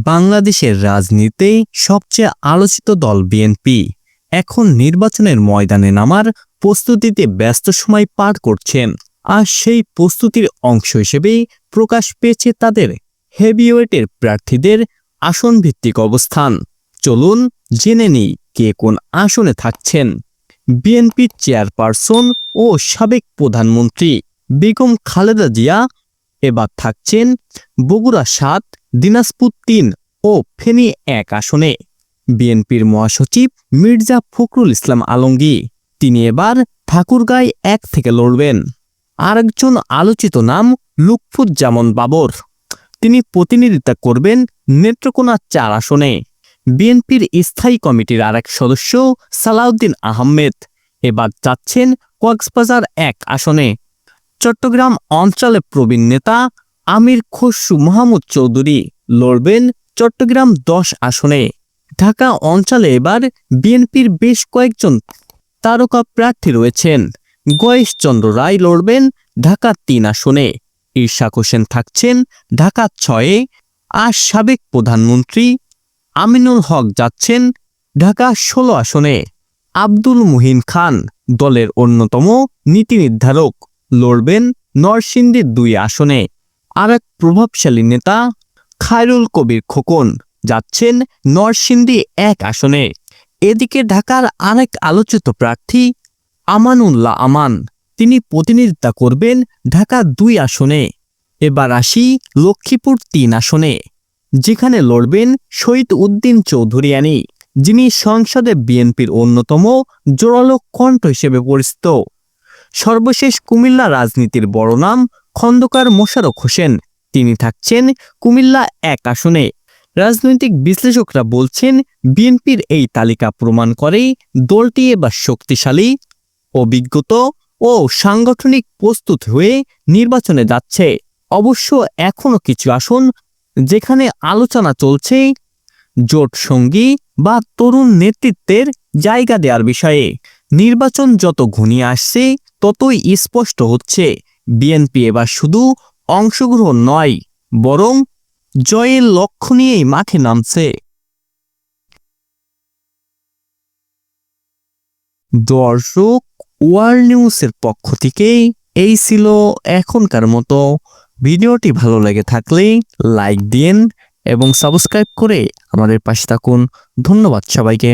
বাংলাদেশের রাজনীতিতে সবচেয়ে আলোচিত দল বিএনপি। এখন নির্বাচনের ময়দানে নামার প্রস্তুতিতে ব্যস্ত সময় পার করছেন। আর সেই প্রস্তুতির অংশ হিসেবেই প্রকাশ পেয়েছে তাদের হেভিওয়েটের প্রার্থীদের আসন ভিত্তিক অবস্থান। চলুন জেনে নিই কে কোন আসনে থাকছেন। বিএনপির চেয়ারপারসন ও সাবেক প্রধানমন্ত্রী বেগম খালেদা জিয়া এবার থাকছেন বগুড়া সাত, দিনাজপুর তিন ও ফেনী এক আসনে। বিএনপির মহাসচিব মির্জা ফখরুল ইসলাম আলমগীর, তিনি এবার ঠাকুরগাঁয় এক থেকে লড়বেন। আরেকজন আলোচিত নাম লুৎফুজ্জামান বাবর, তিনি প্রতিনিধিত্ব করবেন নেত্রকোনা চার আসনে। বিএনপির স্থায়ী কমিটির আরেক সদস্য সালাউদ্দিন আহমেদ, এবার যাচ্ছেন কক্সবাজার এক আসনে। চট্টগ্রাম অঞ্চলে প্রবীণ নেতা আমির খসরু মাহমুদ চৌধুরী লড়বেন চট্টগ্রাম দশ আসনে। ঢাকা অঞ্চলে এবার বিএনপির বেশ কয়েকজন তারকা প্রার্থী রয়েছেন। গয়েশচন্দ্র রায় লড়বেন ঢাকা তিন আসনে। ঈর্ষাক হোসেন থাকছেন ঢাকা ছয়ে। আর সাবেক প্রধানমন্ত্রী আমিনুল হক যাচ্ছেন ঢাকা ষোলো আসনে। আব্দুল মুহিন খান দলের অন্যতম নীতি নির্ধারক। লড়বেন নরসিংদীর দুই আসনে। আর এক প্রভাবশালী নেতা, খায়রুল কবির খোকন, যাচ্ছেন নরসিংদী এক আসনে। এদিকে ঢাকার আরেক আলোচিত প্রার্থী, আমানুল্লাহ আমান, তিনি প্রতিনিধিত্ব করবেন ঢাকা দুই আসনে। এবার আসি লক্ষ্মীপুর তিন আসনে, যেখানে লড়বেন শহীদ উদ্দিন চৌধুরিয়ানি যিনি সংসদে বিএনপির অন্যতম জোরালো কণ্ঠ হিসেবে পরিচিত। সর্বশেষ কুমিল্লা রাজনীতির বড় নাম খন্দকার মোশারক হোসেন। তিনি থাকছেন কুমিল্লা এক আসনে। রাজনৈতিক বিশ্লেষকরা বলছেন, বিএনপির এই তালিকা প্রমাণ করে দলটি এবার শক্তিশালী, অভিজ্ঞত ও সাংগঠনিক প্রস্তুত হয়ে নির্বাচনে যাচ্ছে। অবশ্য এখনও কিছু আসন যেখানে আলোচনা চলছে জোট সঙ্গী বা তরুণ নেতৃত্বের জায়গা দেওয়ার বিষয়ে। নির্বাচন যত ঘনিয়ে আসছে ততই স্পষ্ট হচ্ছে, বিএনপি এবার শুধু অংশগ্রহণ নয়, বরং জয়ের লক্ষ্য নিয়েই মাঠে নামছে। দর্শক ওয়ার নিউজের পক্ষ থেকে এই ছিল এখনকার মতো। ভিডিওটি ভালো লেগে থাকলে লাইক দিন এবং সাবস্ক্রাইব করে আমাদের পাশে থাকুন। ধন্যবাদ সবাইকে।